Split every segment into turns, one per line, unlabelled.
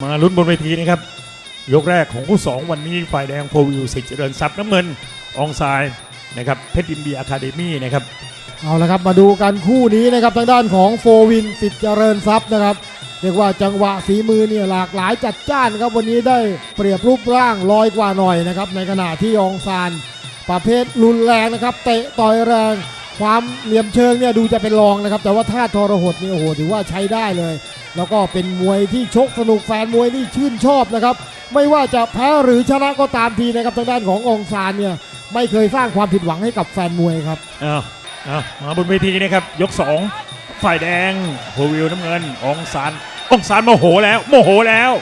มาลุ้นบนเวทีนะครับ ยกแรกของคู่สองวันนี้ฝ่ายแดงโพวิวสิทธิ์เจริญทรัพย์น้ำเงินองซายนะครับเพชรยินเดียอะคาเดมี่นะครับ
เอาละครับมาดูกันคู่นี้นะครับทางด้านของโฟวินสิทธิ์เจริญทรัพย์นะครับเรียกว่าจังหวะฝีมือเนี่ยหลากหลายจัดจ้านครับวันนี้ได้เปรียบรูปร่างลอยกว่าหน่อยนะครับในขณะที่อองซานประเภทรุนแรงนะครับเตะต่อยแรง ความเหลี่ยมเชิงเนี่ยดูจะเป็นรองนะครับ แต่ว่าท่าทรหดนี่โอ้โหถือว่าใช้ได้เลย แล้วก็เป็นมวยที่ชกสนุกแฟนมวยนี่ชื่นชอบนะครับ ไม่ว่าจะแพ้หรือชนะก็ตามทีนะครับทางด้านขององซานเนี่ยไม่เคยสร้างความผิดหวังให้กับแฟนมวยครับ
อ้าวอ้าวมาบนเวทีนะครับยก 2 ฝ่ายแดงโพวิวน้ำเงิน องซานองซานโมโหแล้วโมโหแล้ว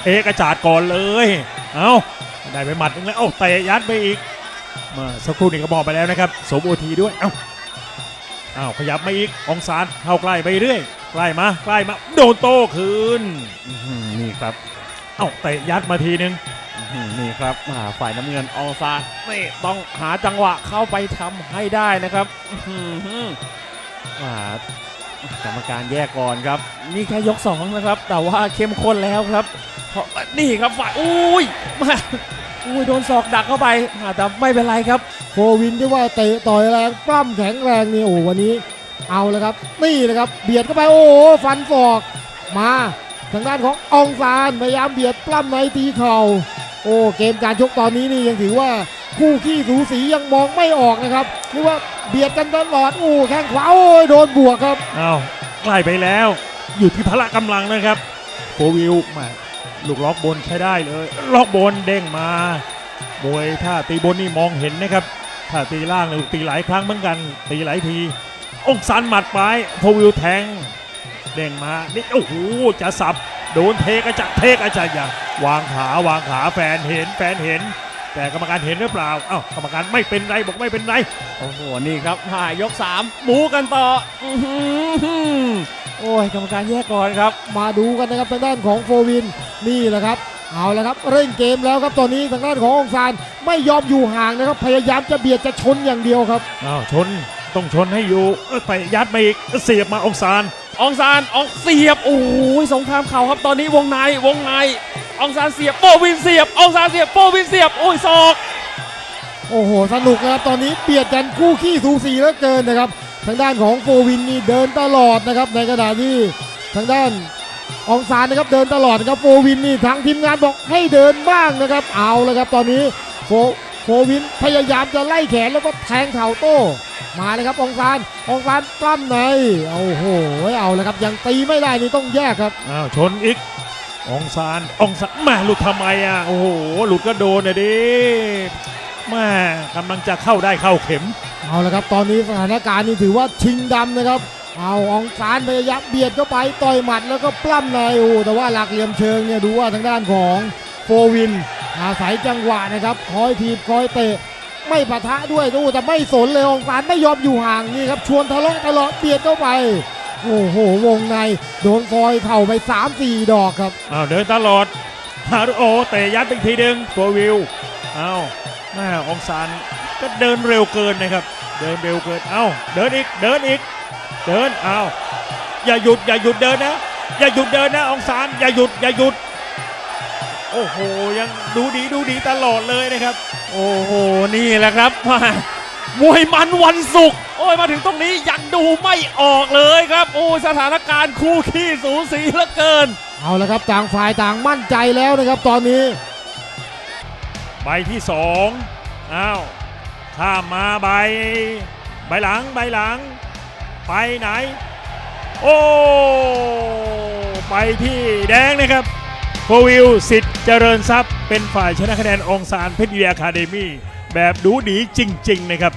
เทกระจาดก่อนเลย เอาได้ไปหมัดนึงแล้ว เอาเตะยัดไปอีก มาสักครู่นี้ก็บอกไปแล้วนะครับ สมโอทีด้วย เอ้าอ้าขยับมาอีก องซานเข้าใกล้ไปเรื่อย ใกล้มาใกล้มาโดนโต้คืนอื้อหือนี่ครับเอ้าเตะยัดมาทีนึง
อื้อหือนี่ครับอ่าฝ่ายน้ำเงินอองซานนี่ต้องหาจังหวะเข้าไปทำให้ได้นะครับอื้อหืออ่ากรรมการแยกก่อนครับ นี่แค่ยกสองนะครับ แต่ว่าเข้มข้นแล้วครับเพราะนี่ครับฝ่ายอุ้ยมาอุ้ยโดนศอกดักเข้าไปอ่าแต่ไม่เป็นไรครับ
โควินที่ว่าเตะต่อยแรงปล้ำแข็งแรงนี่โอ้โหวันนี้ เอาแล้วครับ นี่นะครับ เบียดเข้าไปโอ้โหฟันศอกมาทางด้านขององซานพยายามเบียดปล้ำในตีเข่า โอ้เกมการชกตอนนี้นี่ยังถือว่าคู่ขี้สูสียังมองไม่ออกนะครับเรียกว่าเบียดกันตลอดโอ้แข้งขวาโอ้ยโดนบวกครับ
อ้าวใกล้ไปแล้ว อยู่ที่พละกำลังนะครับโควิวแหมาลูกล็อกบนใช้ได้เลยล็อกบนเด้งมามวยถ้าตีบนนี่มองเห็นนะครับถ้าตีล่างเนี่ยตีหลายครั้งเหมือนกัน ตีหลายที องซันหมัดไปโควิวแทงเด้งมา นี่โอ้โหจะสับ โดนเทกระจัดเทกระจัดอย่างวางขาวางขาแฟนเห็นแฟนเห็น แต่กรรมการเห็นหรือเปล่าเอ้ากรรมการไม่เป็นไรบอกไม่เป็นไร
โอ้โหนี่ครับหายกสามหมูกันต่ออื้อหือโอ้ยกรรมการแยกก่อนครับ
มาดูกันนะครับทางด้านของโฟวินนี่แหละครับ เอาละครับเร่งเกมแล้วครับตอนนี้ทางด้านขององซานไม่ยอมอยู่ห่างนะครับพยายามจะเบียดจะชนอย่างเดียวครับ
อ้าวชน ต้องชนให้อยู่เอ้ยไปยัดมาอีกเสียบมาองซาน
อองซานอองเสียบโอ้ยสงครามเข่าครับตอนนี้วงในวงในอองซานเสียบโปวินเสียบอองซานเสียบโปวินเสียบโอ้ยศอก
โอ้โหสนุกนะครับตอนนี้เบียดกันคู่ขี้สูสีเหลือเกินนะครับ ทางด้านของโฟวินนี่เดินตลอดนะครับ ในขณะที่ทางด้านองซานนะครับเดินตลอดนะครับโฟวินนี่ทางทีมงานบอกให้เดินบ้างนะครับเอาเลยครับตอนนี้โฟ โฟวินพยายามจะไล่แขนแล้วก็แทงเข่าโต้มาเลยครับองซานองซานปล้ำในโอ้โหเอาเลยครับยังตีไม่ได้นี่ต้องแยกครับ
อ้าวชนอีกองซานองซานแม่หลุดทำไมอะโอ้โหหลุดก็โดนนะดิแม่กำลังจะเข้าได้เข้าเข็ม
เอาละครับตอนนี้สถานการณ์นี่ถือว่าชิงดำนะครับเอาอองซานพยายามเบียดเข้าไปต่อยหมัดแล้วก็ปล้ำในโอ้โหแต่ว่าหลักเหลี่ยมเชิงเนี่ยดูว่าทางด้านของโฟวิน อาศัยจังหวะนะครับคอยทีบคอยเตะ ไม่ปะทะด้วยดูแต่ไม่สนเลยองซานไม่ยอมอยู่ห่างนี่ครับชวนทะเลาะตลอดเบียดเข้าไป โอ้โหวงในโดนซอยเข่าไป 3-4 ดอกครับ
อ้าวเดินตลอดฮารุโอเตะยัดอีกทีหนึ่งตัววิวอ้าวแม่องซานก็เดินเร็วเกินนะครับ เดินเร็วเกินเอ้าเดินอีกเดินอีก เดินอ้าวอย่าหยุดอย่าหยุดเดินนะ อย่าหยุดเดินนะองซานอย่าหยุดอย่าหยุด โอ้โห ยังดูดีดูดีตลอดเลยนะครับ
โอ้โห นี่แหละครับมามวยมันวันศุกร์โอ้ยมาถึงตรงนี้ยังดูไม่ออกเลยครับ โอ้ยสถานการณ์คู่ขี้สูสีเหลือเกิน
เอาละครับต่างฝ่ายต่างมั่นใจแล้วนะครับตอนนี้
ใบที่สองอ้าวข้ามมาใบ ใบหลังใบหลัง ไปไหน โอ้ ไปที่แดงนะครับ โควิลสิทธิ์เจริญทรัพย์ เป็นฝ่ายชนะคะแนนองซานเพชรเดียคาเดมี่แบบดูดีจริง ๆ นะครับ